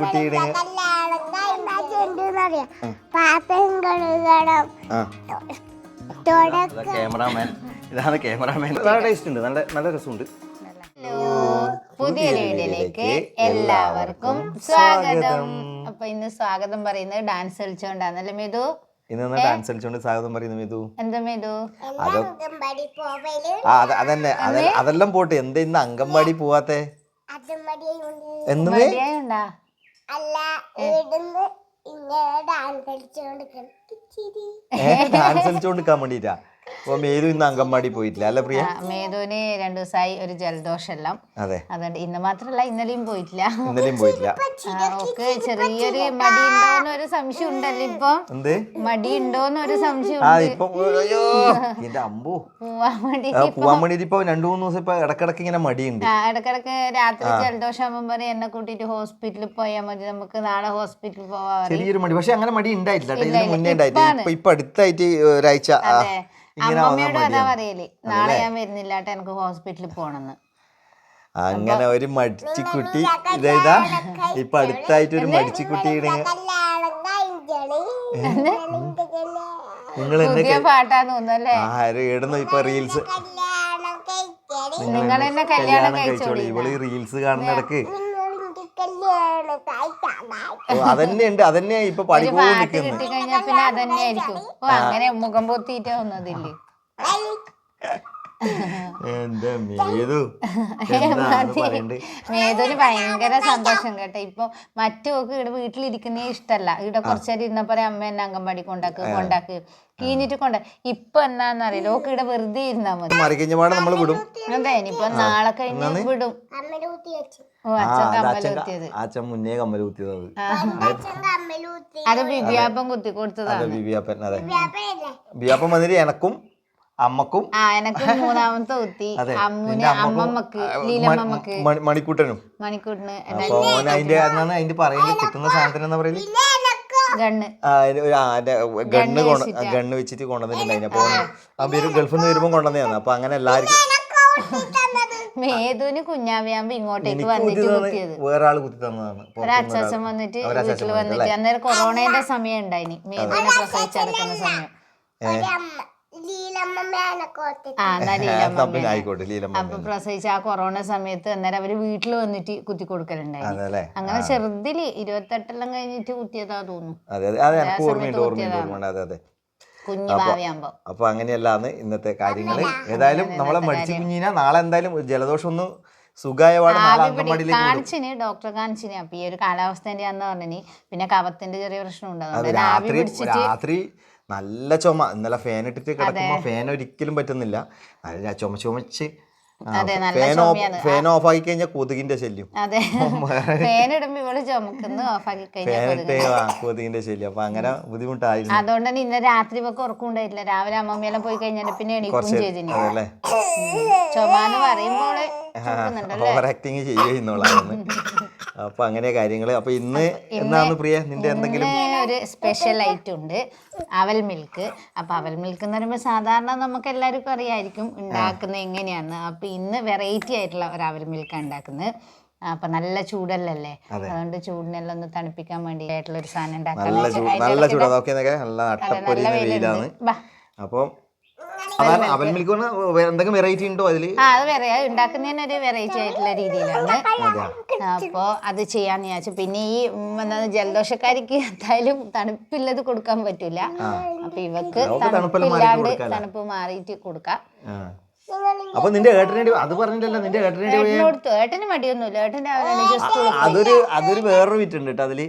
കുട്ടിയുടെ കല്യാണം കഴിഞ്ഞറിയാം പാത്രം കഴുകണം. ആ. തുടക്കം. ക്യാമറാമാൻ. ഇതാണ് ക്യാമറാമാൻ. നല്ല ടേസ്റ്റ് ഉണ്ട്. നല്ല നല്ല രസമുണ്ട്. പുതിയ വീഡിയോയിലേക്ക് എല്ലാവർക്കും സ്വാഗതം. അപ്പൊ ഇന്ന് സ്വാഗതം പറയുന്നത് ഡാൻസ് കളിച്ചോണ്ടാന്നല്ലേ മേതു? ഇന്ന് ഡാൻസ് കളിച്ചോണ്ട് സ്വാഗതം പറയുന്നു മേതു. എന്താ മേതു? അതന്നെ. അതെ- അതെല്ലാം പോട്ടെ. എന്താ ഇന്ന് അംഗൻവാടി പോവാത്തെ? എന്ത് അല്ല ഇവിടുന്ന് ഇങ്ങനെ ഡാൻസ് കളിച്ചോണ്ട് ചിരി ഡാൻസ് കളിച്ചോണ്ടിരിക്കാൻ വേണ്ടിട്ടാ? അപ്പൊ ഇന്ന് പോയിട്ടില്ല. അല്ല പ്രിയ? മേധുവിന് മേതുവിന് രണ്ടു ദിവസമായി ഒരു ജലദോഷമെല്ലാം അതെ. അതുകൊണ്ട് ഇന്ന് മാത്രല്ല ഇന്നലെയും പോയിട്ടില്ല. ഇന്നലെയും പോയിട്ടില്ല. ഓക്ക് ചെറിയൊരു മടി ഉണ്ടോന്ന് ഒരു സംശയം ഉണ്ടല്ലോ ഇപ്പൊ. എന്ത്? മടി ഉണ്ടോന്ന് ഒരു സംശയം ആ ഉണ്ട് ഇപ്പൊ അയ്യോ എന്റെ അമ്പു. പോവാൻ വേണ്ടിട്ട് ഇപ്പൊ. രണ്ടു മൂന്ന് ദിവസം ഇപ്പൊ ഇടക്കിടക്ക് ഇങ്ങനെ മടിയുണ്ട്. ഉണ്ട് ഇടക്കിടക്ക് രാത്രി ജലദോഷം പറയും എന്നെ കൂട്ടിട്ട് ഹോസ്പിറ്റലിൽ പോയാൽ മതി നമുക്ക് നാളെ ഹോസ്പിറ്റലിൽ പോവാ ചെറിയൊരു മടി. പക്ഷെ അങ്ങനെ മടി ഉണ്ടായിട്ടില്ല മുന്നേ ഉണ്ടായിട്ടില്ല. ഇപ്പൊ ഇപ്പൊ അടുത്തായിട്ട് ഒരാഴ്ച അമ്മമ്മയോട് പറയൽ നാളെ ഞാൻ വരുന്നില്ല എനിക്ക് ഹോസ്പിറ്റലിൽ പോണെന്ന്. അങ്ങനെ ഒരു മടിച്ചിക്കുട്ടി ഇതേതാ ഇപ്പൊ അടുത്തായിട്ട് ഒരു മടിച്ചിക്കുട്ടിയുടെ കല്യാണം നിങ്ങൾ ആരും ഇടുന്നു ഇപ്പൊ റീൽസ്. കല്യാണം നിങ്ങൾ എന്നെ കല്യാണം കഴിച്ചോളൂ. ഇവൾ റീൽസ് കാണുന്നിടക്ക് ഇടയ്ക്ക്. അതന്നെ ഉണ്ട് അതന്നെ ഇപ്പൊ പഠിപ്പോ പാട്ട് കിട്ടിക്കഴിഞ്ഞാൽ പിന്നെ അതന്നെ ആയിരിക്കും. ഓ അങ്ങനെ മുഖം പൊത്തിയിട്ട് വന്നതില്ലേ? എന്താ മേതു? എന്താണ് പറയണ്ട്? മേധുവിന് ഭയങ്കര സന്തോഷം കേട്ടോ. ഇപ്പൊ മറ്റൊക്കെ ഇവിടെ വീട്ടിലിരിക്കുന്നേ ഇഷ്ടല്ല. ഇവിടെ കുറച്ചേരം ഇരുന്നപ്പോ അമ്മ എന്നെ അംഗൻവാടി കൊണ്ടാക്ക് കൊണ്ടാക്ക്. കീഞ്ഞിട്ട് കൊണ്ട് ഇപ്പൊ എന്നാന്നറിയില്ല. ഓക്ക് ഇവിടെ വെറുതെ ഇരുന്നാ മതി. നമ്മൾ വിടും. അതെ ഇനിയിപ്പൊ നാളെ കഴിഞ്ഞ് വിടും. ഓ അച്ഛൻ കുത്തിയത്. അച്ഛൻ മുന്നേ കമ്മൽ കുത്തിയത് അത്. അത് ബിബിയാപ്പം കുത്തി. കൊടുത്തതാണ്. അതെ ബിബിയാപ്പൻ അതെ. ബിബിയാപ്പൻ വന്നിട്ട് എനക്കും അമ്മക്കും ആ എനക്ക് മൂന്നാമത്തെ കുത്തി അതെ അമ്മുന് നിന്റെ അമ്മമ്മക്ക് മണി- മണിക്കൂട്ടനും. മണിക്കൂട്ടിന്. അപ്പൊ അതിന്റെ അതിന്റെ പറയുന്നത് കിട്ടുന്ന സാധനത്തിന് എന്താ പറയൽ ഗണ്ണ്. ഗണ്ണ് വെച്ചിട്ട് കൊണ്ടുവന്നിട്ടുണ്ടായിരുന്നു. അപ്പൊ ആ ഗൾഫിൽ നിന്ന് വരുമ്പോൾ കൊണ്ടുവന്നതാണ്. അപ്പൊ അങ്ങനെ എല്ലാവർക്കും മേധുവിന് കുഞ്ഞാവിയാകുമ്പോ ഇങ്ങോട്ടേക്ക് വന്നിട്ട് കുത്തിയത്. വേറെ ആൾ കുത്തി തന്നതാണ്. ഒരു പുറത്തുനിന്ന് അച്ചാച്ചൻ ഒരാൾ. വന്നിട്ട് വീട്ടിൽ വന്നിട്ട് വന്നിട്ട് അന്നേരം കൊറോണയുടെ സമയം ഉണ്ടായിനി. മേധുവിനെ പ്രസവിച്ചെടുക്കുന്ന സമയം. ആയിക്കോട്ടെ അപ്പൊ പ്രസവിച്ച ആ കൊറോണ സമയത്ത് അന്നേരം അവർ വീട്ടിൽ വന്നിട്ട് കുത്തി കൊടുക്കലുണ്ടായിരുന്നു അങ്ങനെ ചെറുതിൽ ഇരുപത്തെട്ടെല്ലാം കഴിഞ്ഞിട്ട് കുത്തിയതാ തോന്നുന്നു. അതെ അതെ അതെ എനിക്ക് ഓർമ്മയുണ്ട് ഓർമ്മയുണ്ട് ഓർമ്മയുണ്ട്. അതെ അതെ. കുഞ്ഞു ഭാവിയാകുമ്പോ അപ്പൊ അങ്ങനെയല്ലാന്ന് ഇന്നത്തെ കാര്യങ്ങൾ. ഏതായാലും നമ്മളെ മടിച്ചു കുഞ്ഞിനാ നാളെ എന്തായാലും ജലദോഷം ഒന്ന് കാണിച്ചിന് ഡോക്ടറെ കാണിച്ചിന്. അപ്പൊ ഈ ഒരു കാലാവസ്ഥേന്റെ ആന്ന് പറഞ്ഞിന് പിന്നെ കവത്തിന്റെ ചെറിയ പ്രശ്നം ഉണ്ടാകും രാത്രി പിടിച്ചിട്ട് രാത്രി നല്ല ചുമ. ഇന്നലെ ഫാൻ ഇട്ടിട്ട് കിടക്കുമ്പോ ഫാൻ ഒരിക്കലും പറ്റുന്നില്ല. നല്ല ചുമ ചുമച്ച് ഫാൻ. ഫാൻ ഓഫ് ആക്കി കഴിഞ്ഞാൽ കൊതുകിന്റെ ശല്യം. കൊതുകിന്റെ ശല്യം. അപ്പൊ അങ്ങനെ ബുദ്ധിമുട്ടായിരുന്നു. അതുകൊണ്ട് തന്നെ ഇന്നലെ രാത്രി ഉറക്കമുണ്ടായിട്ടില്ല രാവിലെ അമ്മമ്മയെല്ലാം പോയി കഴിഞ്ഞാൽ പിന്നെ എണീക്കും പറയുമ്പോൾ ഓവർ ആക്ടിങ് ചെയ്യുന്നോളാണ് അപ്പൊ അങ്ങനെ കാര്യങ്ങൾ. അപ്പൊ ഇന്ന് എന്താണ് പ്രിയ? നിന്റെ എന്തെങ്കിലും? ഒരു സ്പെഷ്യൽ ഐറ്റം ഉണ്ട്. അവൽ മിൽക്ക് അപ്പൊ അവൽ മിൽക്ക് എന്ന് പറയുമ്പോൾ സാധാരണ നമുക്ക് എല്ലാവർക്കും അറിയായിരിക്കും ഉണ്ടാക്കുന്നത് എങ്ങനെയാന്ന്. അപ്പൊ ഇന്ന് വെറൈറ്റി ആയിട്ടുള്ള ഒരു അവൽ മിൽക്കാണ് ഉണ്ടാക്കുന്നത്. അപ്പൊ നല്ല ചൂടല്ലല്ലേ? അതുകൊണ്ട് ചൂടിനെല്ലാം ഒന്ന് തണുപ്പിക്കാൻ വേണ്ടിയിട്ടുള്ള ഒരു സാധനം ഉണ്ടാക്കാൻ നല്ല ചൂട് നല്ല നല്ല അട്ടപ്പൊരി വെയിലാണ്. അപ്പം അവൽ മിൽക്ക് എന്തെങ്കിലും വെറൈറ്റി ഉണ്ടോ അതിൽ? ആ അത് വേറെ ഉണ്ടാക്കുന്നതിന് ഒരു വെറൈറ്റി ആയിട്ടുള്ള രീതിയിലാണ്. അപ്പോൾ അപ്പോ അത് ചെയ്യാന്ന് വിചാരിച്ചു. പിന്നെ ഈ എന്താണ് ജലദോഷക്കാരിക്ക് എന്തായാലും തണുപ്പില്ലത് കൊടുക്കാൻ പറ്റൂല. അപ്പൊ ഇവക്ക് തണുപ്പില്ലാണ്ട്. തണുപ്പ് മാറിയിട്ട് കൊടുക്കാം. അപ്പൊ നിന്റെ ഏട്ടനെ അത് പറഞ്ഞിട്ടല്ല നിന്റെ ഏട്ടനെ അതൊരു അതൊരു വേറൊരു വിറ്റുണ്ട് കേട്ടോ അതിൽ.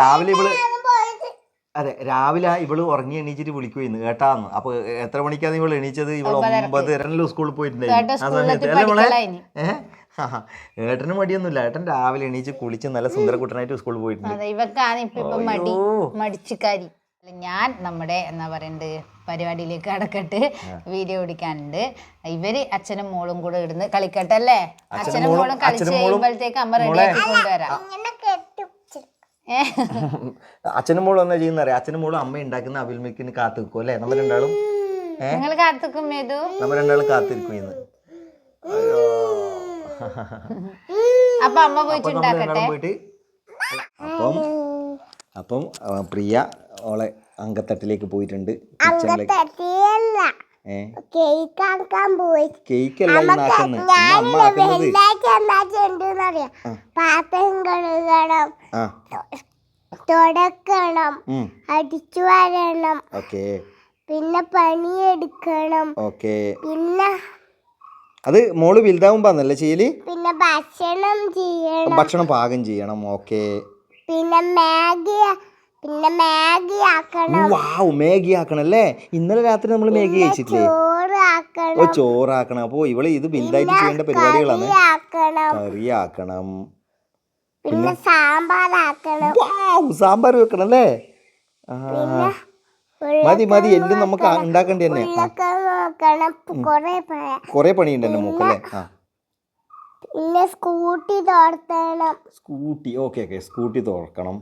രാവിലെ ഇവൾ അതെ രാവിലെ ഇവൾ ഉറങ്ങി എണീച്ചിട്ട് വിളിക്കുമായിരുന്നു കേട്ടാന്ന്. അപ്പൊ എത്ര മണിക്കാണ് ഇവൾ എണീച്ചത്? ഇവൾ ഒമ്പതരല്ലോ സ്കൂളിൽ പോയിട്ടുണ്ടായിരുന്നു ഏട്ടന് മടിയൊന്നുമില്ല. ഏട്ടൻ രാവിലെ എണീച്ച് കുളിച്ച് നല്ല സുന്ദരക്കുട്ടനായിട്ട് സ്കൂളിൽ പോയിട്ടുണ്ട്. അതെ ഇവക്കാണ് ഇപ്പൊ ഇപ്പൊ മടി. മടിച്ചിക്കാരി. അല്ല, ഞാൻ നമ്മുടെ എന്താ പറയണ്ട് പരിപാടിയിലേക്ക് അടക്കട്ട് വീഡിയോ പിടിക്കാനുണ്ട് ഇവർ അച്ഛനും മോളും കൂടെ ഇടുന്ന് കളിക്കട്ടെ അല്ലേ? അച്ഛനും മോളും- കളിച്ച് കഴിയുമ്പോഴത്തേക്ക് അമ്മ റെഡിയാക്കി കൊണ്ടുവരാം. അച്ഛനും മോളും എന്താ ചെയ്യുന്ന അറിയാം അച്ഛനും മോളും അമ്മ ഉണ്ടാക്കുന്ന അവിൽ മിക്കിന് കാത്തു നിൽക്കും അല്ലേ? നമ്മൾ രണ്ടാളും? നിങ്ങൾ കാത്തുക്കും ഏതു നമ്മൾ രണ്ടാളും കാത്തിരിക്കും ഇന്ന്. അപ്പൊ അമ്മ പോയിട്ട് അപ്പം അപ്പം പ്രിയ ഓളെ അങ്കത്തട്ടിലേക്ക് പോയിട്ടുണ്ട്. കിച്ചണിലേക്ക്. കേക്ക് അല്ല ചെയ്യണ്ടെന്നറിയാം പാത്രം കഴുകണം തുടക്കണം അടിച്ചു വരണം ഓക്കെ. പിന്നെ പണിയെടുക്കണം പിന്നെ അത് മോൾ വലുതാവുമ്പോന്നല്ലേ ചെയ്യൽ? പിന്നെ ഭക്ഷണം ചെയ്യണം. ഭക്ഷണം പാകം ചെയ്യണം. ഓക്കെ. പിന്നെ മാഗി പിന്നെ മാഗി ആക്കണം. വാവ് മാഗി ആക്കണം അല്ലേ ഇന്നലെ രാത്രി നമ്മൾ മാഗി കഴിച്ചിട്ടില്ലേ? ഓ ചോറാക്കണം. അപ്പോൾ ഇവൾ ഇത് വലുതായിട്ട് ചെയ്യേണ്ട പരിപാടികളാണ്. കറി ആക്കണം. പിന്നെ സാമ്പാർ ആക്കണം. വാവ് സാമ്പാർ വെക്കണം അല്ലേ ആ മതി മതി. എല്ലാം നമുക്ക് ഉണ്ടാക്കേണ്ടി തന്നെ. കൊറേ പണിയുണ്ട് എന്റെ മൂക്കല്ലേ? പിന്നെ സ്കൂട്ടി തോർത്തണം. സ്കൂട്ടി. Okay okay. സ്കൂട്ടി തുറക്കണം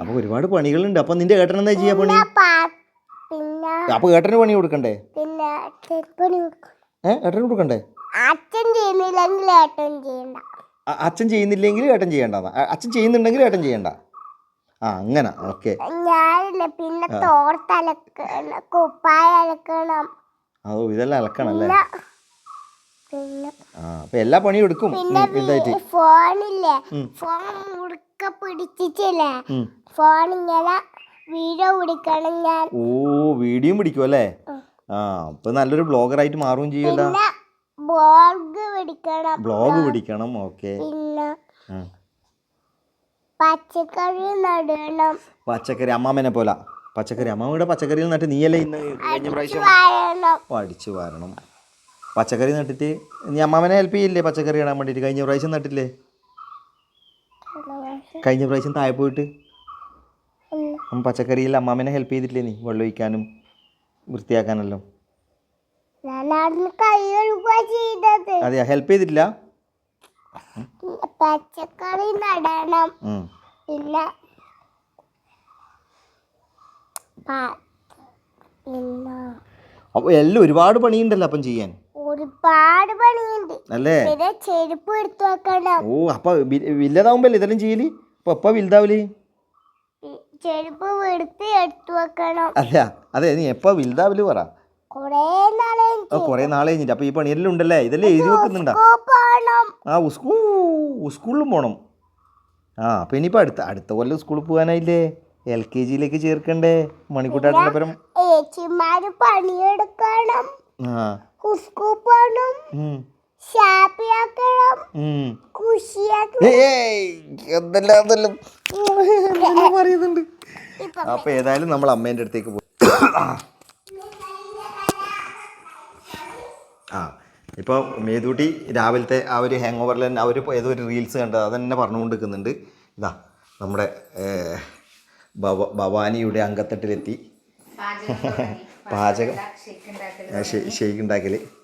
അപ്പോൾ ഒരുപാട് പണികളുണ്ട്. അപ്പൊ നിന്റെ ഏട്ടൻ എന്താ ചെയ്യാ പണി? അപ്പൊ ഏട്ടന് പണി കൊടുക്കണ്ടേ? പിന്നെ ചെരുപ്പണി കൊടുക്കണം ഏ ഏട്ടന് കൊടുക്കണ്ടേ? അച്ഛൻ ചെയ്യുന്നില്ലെങ്കിൽ ഏട്ടൻ ചെയ്യണ്ട. അച്ഛൻ ചെയ്യുന്നില്ലെങ്കിൽ ഏട്ടൻ ചെയ്യണ്ട. അച്ഛൻ ചെയ്യുന്നുണ്ടെങ്കിൽ ഏട്ടൻ ചെയ്യണ്ട. ആ അങ്ങനെ. ഓക്കെ. ഞാനില്ല പിന്നെ തോർത്തലക്കണം കുപ്പായ അലക്കണം. ഓ ഇതെല്ലാം അലക്കണം അല്ലേ പിന്നെ. ആ അപ്പോൾ എല്ലാ പണിയും എടുക്കും. പിന്നെ ഫോൺ ഇല്ല ഫോൺ ഫോണില്ലേ ഫോൺ മുറുക്ക പിടിച്ചിട്ടില്ലേ? ഫോൺ ഇങ്ങനെ വീഡിയോ പിടിക്കണം ഞാൻ. ഓ വീഡിയോ പിടിക്കും അല്ലേ? ആ അപ്പൊ നല്ലൊരു ബ്ലോഗർ ആയിട്ട് മാറുകയും ചെയ്യൂല ബ്ലോഗ് പിടിക്കണം. ബ്ലോഗ് പിടിക്കണം ഓക്കെ പിന്നെ പച്ചക്കറി നടണം. പച്ചക്കറി അമ്മാമനെ പോലെ. പച്ചക്കറി അമ്മാമ്മയുടെ പച്ചക്കറിയിൽ നട്ട് നീയല്ലേ ഇന്ന് കഴിഞ്ഞ പ്രാവശ്യം? അടിച്ചു പഠിച്ചു വരണം. പച്ചക്കറി നട്ടിട്ട് നീ അമ്മാമനെ ഹെൽപ്പ് ചെയ്യില്ലേ പച്ചക്കറി ഇടാൻ വേണ്ടിയിട്ട്? കഴിഞ്ഞ പ്രാവശ്യം നട്ടില്ലേ? കഴിഞ്ഞ പ്രാവശ്യം താഴെ പോയിട്ട്. അമ്മ പച്ചക്കറിയിൽ അമ്മാമനെ ഹെൽപ്പ് ചെയ്തിട്ടില്ലേ നീ? വെള്ളം ഒഴിക്കാനും വൃത്തിയാക്കാനെല്ലാം. അതെയാ? ഹെൽപ്പ് ചെയ്തിട്ടില്ല? പച്ചക്കറി നടണം. പിന്നെ അപ്പൊ എല്ലാം ഒരുപാട് പണിയുണ്ടല്ലോ അപ്പം ചെയ്യാൻ. ഒരുപാട് പണിയുണ്ട്. അല്ലേ? ചെരുപ്പ് എടുത്തു വെക്കണം. ഓ അപ്പൊ വില്ലതാവുമ്പല്ലേ ഇതെല്ലാം ചെയ്യൽ? അപ്പോൾ എപ്പോൾ വലുതാവൽ? ഈ ചെരുപ്പ് വെടുത്ത് എടുത്തു വെക്കണം. അല്ല അതെ നീ എപ്പോൾ വലുതാവിൽ പറ. കൊറേ നാളെ കഴിഞ്ഞിട്ട്. അപ്പൊ ഈ പണിയെല്ലാം ഉണ്ടല്ലേ? ഇതെല്ലാം എഴുതി വെക്കുന്നുണ്ടാ? ആ സ്കൂ സ്കൂളിലും പോണം. ആ അപ്പൊ ഇനിയിപ്പോൾ അടുത്ത അടുത്ത കൊല്ലം സ്കൂളിൽ പോകാനായില്ലേ? എൽ കെ ജിയിലേക്ക് ചേർക്കണ്ടേ? മണിക്കൂട്ടാട്ടിന്റെ പരം. ആ. പറയുന്നുണ്ട്. അപ്പൊ ഏതായാലും നമ്മൾ അമ്മേന്റെ അടുത്തേക്ക് പോയി ആ ഇപ്പോൾ മേതൂട്ടി രാവിലത്തെ ആ ഒരു ഹാങ് ഓവറിൽ തന്നെ അവർ ഏതോ ഒരു റീൽസ് കണ്ടത് അത് തന്നെ പറഞ്ഞുകൊണ്ട് നിൽക്കുന്നുണ്ട് ഇതാ നമ്മുടെ ഭവ ഭവാനിയുടെ അങ്കത്തട്ടിലെത്തി. പാചകം ഷെയ്ക്ക് ഉണ്ടാക്കൽ ഇപ്പൊ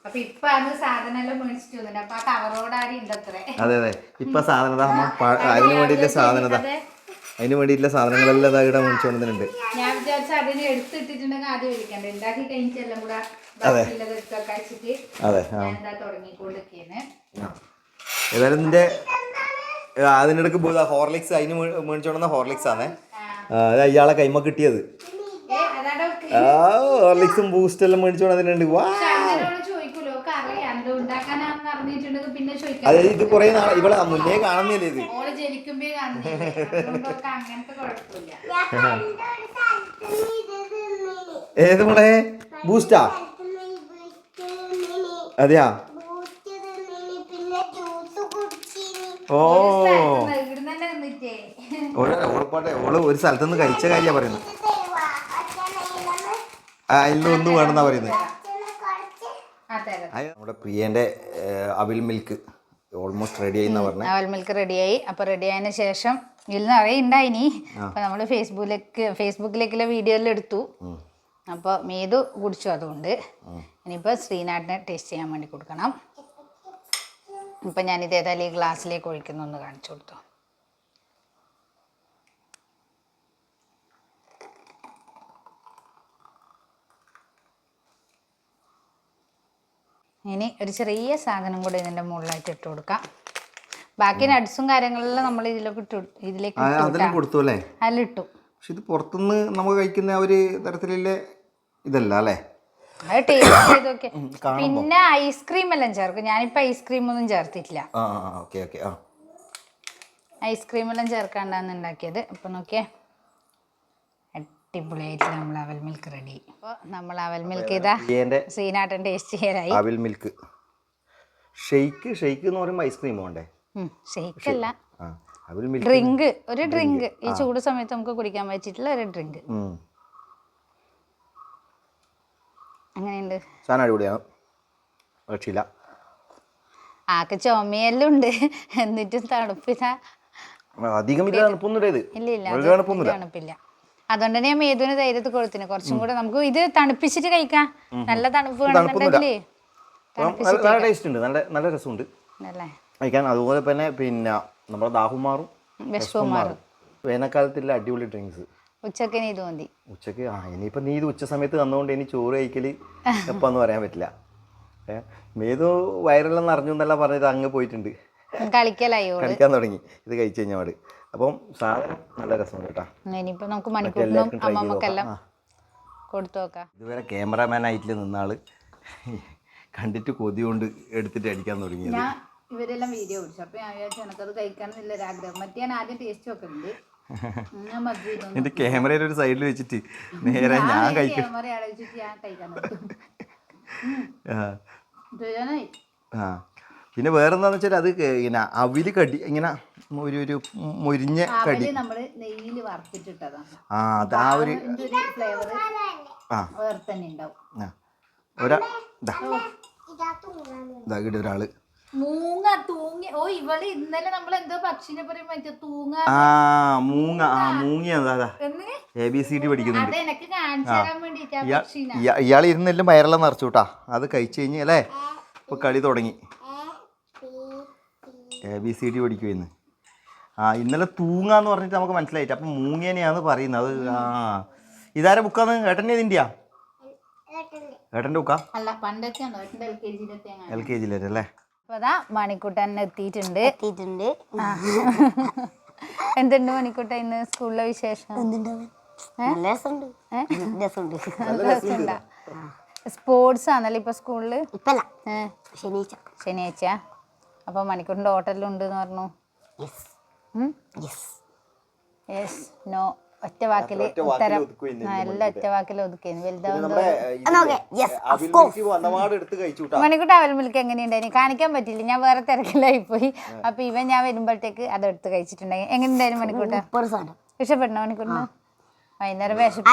അത് സാധനം അതെ ഇപ്പൊ സാധനത പ- അതിന് വേണ്ടിയിട്ടുള്ള സാധനത. അതിന് വേണ്ടിയിട്ടുള്ള സാധനങ്ങളെല്ലാം ഇതാ ഇവിടെ മേടിച്ചുകൊണ്ടിരുന്നുണ്ട് ഞാൻ വിചാരിച്ച അതിന് എടുത്തിട്ടിട്ടുണ്ടെങ്കിൽ ആദ്യം ഒഴിക്കണ്ട ഉണ്ടാക്കി കഴിഞ്ഞിട്ടെല്ലാം കൂടെ അതെ. ഏതായാലും നിന്റെ അതിനിടക്ക് ഹോർലിക്സ് അതിന് മേടിച്ചു മേടിച്ചോണ്ടുന്ന ഹോർലിക്സ് ആണ് അത് അയാളെ കൈമ കിട്ടിയത്. ആ ഹോർലിക്സും ബൂസ്റ്റെല്ലാം മേടിച്ചോണ്ട് അതിനുണ്ട് വാ അതായത് ഇത് കുറേ നാളെ ഇവിടെ മുന്നേ കാണുന്നില്ലേ ഇത്. ഏത് മോളെ? ബൂസ്റ്റാ. അതെയാ? ഓ. ഓളപ്പാട്ടെ ഓൾ ഒരു സ്ഥലത്തുനിന്ന് കഴിച്ച കാര്യ പറയുന്നത്. ആ ഇന്ന് ഒന്നും വേണമെന്നാ പറയുന്നത്. അതെ അതെ. നമ്മുടെ പ്രിയന്റെ അവിൽ മിൽക്ക്. ഓൾമോസ്റ്റ് റെഡി ആയി എന്ന് പറഞ്ഞത് അവൽ മിൽക്ക് റെഡിയായി അപ്പോൾ റെഡി ആയതിന് ശേഷം ഇതിൽ നിറയെ ഉണ്ടായിനി അപ്പോൾ നമ്മൾ ഫേസ്ബുക്കിലേക്ക് ഫേസ്ബുക്കിലേക്കുള്ള വീഡിയോ എല്ലാം എടുത്തു. അപ്പോൾ മേതു കുടിച്ചു അതുകൊണ്ട്. ഇനിയിപ്പോൾ ശ്രീനാഥിനെ ടേസ്റ്റ് ചെയ്യാൻ വേണ്ടി കൊടുക്കണം. ഇപ്പം ഞാനിത് ഏതായാലും ഈ ഗ്ലാസ്സിലേക്ക് ഒഴിക്കുന്നു ഒന്ന് കാണിച്ചു കൊടുത്തു. ഇനി ഒരു ചെറിയ സാധനം കൂടി ഇതിന്റെ മുകളിലായിട്ട് ഇട്ട് കൊടുക്കാം. ബാക്കി നട്സും കാര്യങ്ങളെല്ലാം നമ്മൾ ഇതിലേക്ക് ഇട്ടു ഇതിലേക്ക് അതെല്ലാം കൊടുത്തു അല്ലേ? അതിലിട്ടു. പക്ഷെ ഇത് പുറത്തുനിന്ന് നമ്മൾ കഴിക്കുന്ന ഒരു തരത്തിലുള്ള ഇതല്ല അല്ലേ? അത് ടേസ്റ്റ് ചെയ്ത് നോക്കിയ ഉം, കാണുമ്പോ. പിന്നെ ഐസ്ക്രീം എല്ലാം ചേർക്കും. ഞാനിപ്പോ ഐസ്ക്രീം ഒന്നും ചേർത്തിട്ടില്ല. ഐസ്ക്രീം എല്ലാം ചേർക്കാണ്ടാന്ന് ഉണ്ടാക്കിയത്. അപ്പൊ നോക്കിയേ. അടിപൊളിയായിട്ട് നമ്മൾ അവൽ മിൽക്ക് റെഡി അപ്പോൾ നമ്മൾ അവൽ മിൽക്ക് ഇതാ. എന്റെ സീനാട്ടൻ ടേസ്റ്റ് ചെയ്യാനായി. അവിൽ മിൽക്ക് ഷെയ്ക്ക് ഷെയ്ക്ക് എന്ന് പറയുമ്പോൾ ഐസ്ക്രീം വേണ്ടേ? ഷെയ്ക്ക് അല്ല. ആ അവിൽ മിൽക്ക് ഡ്രിങ്ക് ഒരു ഡ്രിങ്ക് ഈ ചൂട് സമയത്ത് നമുക്ക് കുടിക്കാൻ പറ്റിയിട്ടുള്ള ഒരു ഡ്രിങ്ക് ഉം. അങ്ങനെയുണ്ട് സാധനം അടിപൊളിയാണ്. രക്ഷയില്ല. ആക്ക് ചുമയെല്ലാം ഉണ്ട് എന്നിട്ടും തണുപ്പില്ല. അധികം തണുപ്പൊന്നുമില്ല ഇത്. ഇല്ല ഇല്ല തണുപ്പില്ല. അതുകൊണ്ട് തന്നെ ഞാൻ മേതുവിന് ധൈര്യത്തിൽ കൊടുത്തിന്. കുറച്ചും കൂടെ നമുക്ക് ഇത് തണുപ്പിച്ചിട്ട് കഴിക്കാം. നല്ല തണുപ്പ് വേണമെന്നുണ്ടെങ്കിലേ നല്ല ടേസ്റ്റ് ഉണ്ട്. നല്ല നല്ല രസമുണ്ട്. കഴിക്കാൻ. അതുപോലെ തന്നെ പിന്നെ നമ്മുടെ ദാഹുമാറും വിഷവും മാറും. വേനൽക്കാലത്തില്ല അടിപൊളി ഡ്രിങ്ക്സ്. ഉച്ചയ്ക്ക് ഇത് മതി ഉച്ചയ്ക്ക് ആ ഇനിയിപ്പോ നീ ഇത് ഉച്ച സമയത്ത് തന്നുകൊണ്ട് ഇനി ചോറ് കഴിക്കൽ എപ്പാന്ന് പറയാൻ പറ്റില്ല. മേതു വയറെല്ലാം നിറഞ്ഞു എന്നല്ല പറഞ്ഞത് അങ്ങ് പോയിട്ടുണ്ട്. കളിക്കലായി കളിക്കാൻ തുടങ്ങി. ഇത് കഴിച്ചു കഴിഞ്ഞാൽ അപ്പം സാധനം നല്ല രസമുണ്ട് കേട്ടോ. ഇനിയിപ്പോ നമുക്ക് മണിക്കൂറിനും അമ്മമ്മക്കെല്ലാം കൊടുത്തു നോക്കാം. ഇതുവരെ ക്യാമറാമാൻ ആയിട്ട് നിന്നാൾ. കണ്ടിട്ട് കൊതി കൊണ്ട് എടുത്തിട്ട് അടിക്കാൻ തുടങ്ങിയത്. ഞാൻ ഇവരെല്ലാം വീഡിയോ പിടിച്ചു. അപ്പൊ ഞാൻ വിചാരിച്ചു എനിക്കത് കഴിക്കാനെന്നില്ല ഒരു ആഗ്രഹം. മറ്റേ ഞാൻ ആദ്യം ടേസ്റ്റ് നോക്കുന്നുണ്ട് ഇതൊന്നും എന്റെ ക്യാമറയുടെ ഒരു സൈഡിൽ വെച്ചിട്ട് നേരെ ഞാൻ കഴിക്കും. ആ. പിന്നെ വേറെന്താന്ന് വെച്ചാൽ അത് ഇങ്ങനെ അവിൽ കടി ഇങ്ങനെ ഒരു ഒരു മുരിഞ്ഞ കടി. നമ്മൾ നമ്മൾ നെയ്യിൽ വറുത്തിട്ടിട്ടതാണ്. ആ അത് ആ ഒരു ഫ്ലേവർ ആ വേറെ തന്നെ ഉണ്ടാവും ആ. ഒരാ ഇതാ ഇവിടെ ഒരാൾ. മൂങ്ങ തൂങ്ങി ഓ ഇവൾ ഇന്നലെ നമ്മൾ എന്തോ പക്ഷിനെ പറയും മറ്റേ തൂങ്ങ ആ മൂങ്ങ ആ എ ബി സി ഡി പഠിക്കുന്നുണ്ട്. ഇയാൾ ഇരുന്നെല്ലാം വയറെല്ലാം നിറച്ചു കേട്ടാ അത് കഴിച്ചു കഴിഞ്ഞ് അല്ലേ? ഇപ്പൊ കളി തുടങ്ങി. എ ബി സി ഡി പഠിക്കുമെന്ന് ആ ഇന്നലെ തൂങ്ങാന്ന് പറഞ്ഞിട്ട് നമുക്ക് മനസ്സിലായിട്ട് അപ്പം മൂങ്ങേനെയാന്ന് പറയുന്നത്. അത് ആ. ഇതാരെ ബുക്കാന്ന്? ഏട്ടന്റെ ഇതിന്റെയാ ഏട്ടന്റെ ബുക്കാ? അല്ല പണ്ടൊക്കെ ഉണ്ടോ എൽ കെ ജിയിലെ അല്ലേ? ജിയിലല്ലേ അതാ മണിക്കുട്ടൻ എത്തിയിട്ടുണ്ട്. എത്തിയിട്ടുണ്ട്. എന്തുണ്ട് മണിക്കുട്ട ഇന്ന് സ്കൂളിലെ വിശേഷം? സ്പോർട്സ് ആണല്ലേ ഇപ്പൊ സ്കൂളിൽ? ശനിയാഴ്ച ശനിയാഴ്ച അപ്പൊ മണിക്കൂറിന്റെ ഹോട്ടലിലുണ്ട് എന്ന് പറഞ്ഞു യെസ് യെസ് നോ ഒറ്റ വാക്കിൽ ഉത്തരം. നല്ല എല്ലാം ഒറ്റ വാക്കിൽ ഒതുക്കിയത് വലുതാവുമ്പോ നോക്കെ. യെസ് എടുത്ത് കഴിച്ചു കൂട്ടാ അവൽ മിൽക്ക് എങ്ങനെയുണ്ടായിരുന്നു കാണിക്കാൻ പറ്റില്ല ഞാൻ വേറെ തിരക്കിലായി പോയി അപ്പൊ ഇവൻ ഞാൻ വരുമ്പോഴത്തേക്ക് അത് എടുത്ത് കഴിച്ചിട്ടുണ്ടായി. എങ്ങനെയുണ്ടായിരുന്നു മണിക്കൂട്ട? ഇഷ്ടപ്പെടണോ ഇഷ്ടപ്പെട്ടോ മണിക്കൂട്ടിന് വൈകുന്നേരം വിശപ്പ്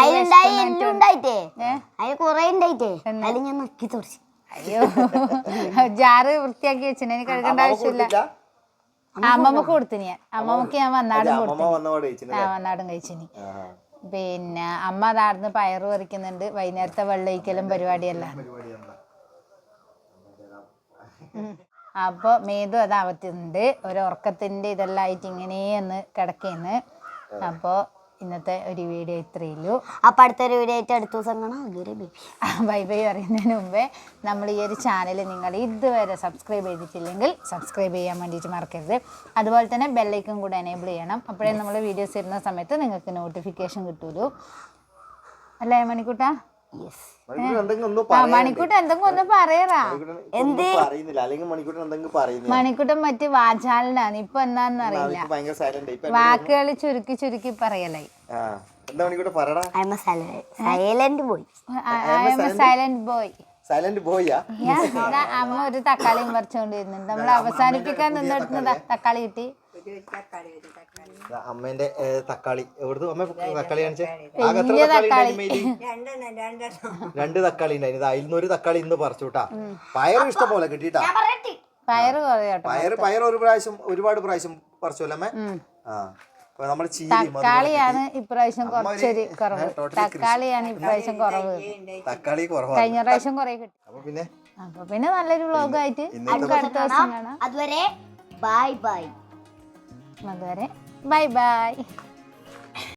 അയ്യോ. ജാറ് വൃത്തിയാക്കി വെച്ചിട്ടുണ്ടെങ്കിൽ എനിക്ക് കഴുകേണ്ട ആവശ്യമില്ല. അമ്മമ്മക്ക് കൊടുത്തിന് ഞാൻ. അമ്മമ്മക്ക് ഞാൻ വന്നാടും കൊടുത്തു ആ വന്നാടും കഴിച്ചിനി. പിന്നെ അമ്മ അതാടുന്ന് പയറ് പറിക്കുന്നുണ്ട്. വൈകുന്നേരത്തെ വെള്ളയിക്കലും പരിപാടിയല്ല. അപ്പോൾ മേതു അത് അവത്തുന്നുണ്ട് ഒരു ഉറക്കത്തിന്റെ ഇതെല്ലാം ആയിട്ട് ഇങ്ങനെ ഒന്ന് കിടക്കുന്നു. അപ്പോൾ ഇന്നത്തെ ഒരു വീഡിയോ ഇത്രയേ ഉള്ളൂ. അപ്പം അടുത്തൊരു വീഡിയോ ആയിട്ട് അടുത്ത ദിവസം കാണാം. Bye bye. പറയുന്നതിന് മുമ്പേ നമ്മൾ ഈ ഒരു ചാനൽ നിങ്ങൾ ഇതുവരെ സബ്സ്ക്രൈബ് ചെയ്തിട്ടില്ലെങ്കിൽ സബ്സ്ക്രൈബ് ചെയ്യാൻ വേണ്ടിയിട്ട് മറക്കരുത്. അതുപോലെ തന്നെ ബെല്ലൈക്കും കൂടെ എനേബിൾ ചെയ്യണം. അപ്പോഴേ നമ്മൾ വീഡിയോസ് ഇടുന്ന സമയത്ത് നിങ്ങൾക്ക് നോട്ടിഫിക്കേഷൻ കിട്ടുള്ളൂ അല്ലേ മണിക്കൂട്ട? യെസ് എന്തെങ്കിലും ഒന്നും പറയറാ. എന്ത്? അല്ലെങ്കിൽ മണിക്കൂട്ടൻ മണിക്കൂട്ടൻ മറ്റ് വാചാലനാണ്. ഇപ്പൊ എന്താന്ന് അറിയില്ല. വാക്കുകൾ ചുരുക്കി ചുരുക്കി പറയലായി. ആ. എന്താ മണിക്കൂട്ടൻ പറയടാ? I'm silent boy silent boy silent ബോയാ അമ്മ ഒരു തക്കാളിയും പറിച്ചോണ്ടിരുന്നു. നമ്മൾ അവസാനിപ്പിക്കാൻ നിന്നെടുക്കുന്നതാ തക്കാളി കിട്ടി. അമ്മേന്റെ തക്കാളി. എവിടുന്ന് അമ്മ തക്കാളി കാണിച്ചേ? ആകെ എത്ര തക്കാളി ഉണ്ടായിരുന്നു രണ്ട് തക്കാളി ഉണ്ടായിരുന്നു. അതിൽ നിന്ന് ഒരു തക്കാളി ഇന്ന് പറിച്ചു കേട്ടാ പയർ ഇഷ്ടം പോലെ കിട്ടിട്ടാ പയറ് പയർ പയർ ഒരു പ്രാവശ്യം ഒരുപാട് പ്രാവശ്യം പറിച്ചല്ലോ അമ്മേ? ആ. തക്കാളിയാണ് ഇപ്രാവശ്യം കുറച്ചൊരു കുറവ്. തക്കാളിയാണ് ഇപ്രാവശ്യം കുറവ്. തക്കാളി കുറവ് കഴിഞ്ഞ പ്രാവശ്യം കുറെ കിട്ടി. അപ്പൊ പിന്നെ? അപ്പൊ പിന്നെ നല്ലൊരു വ്ളോഗായിട്ട് നമുക്ക് അടുത്ത ദിവസം കാണാം. അതുവരെ ബൈ ബൈ അതുവരെ ബൈ ബൈ.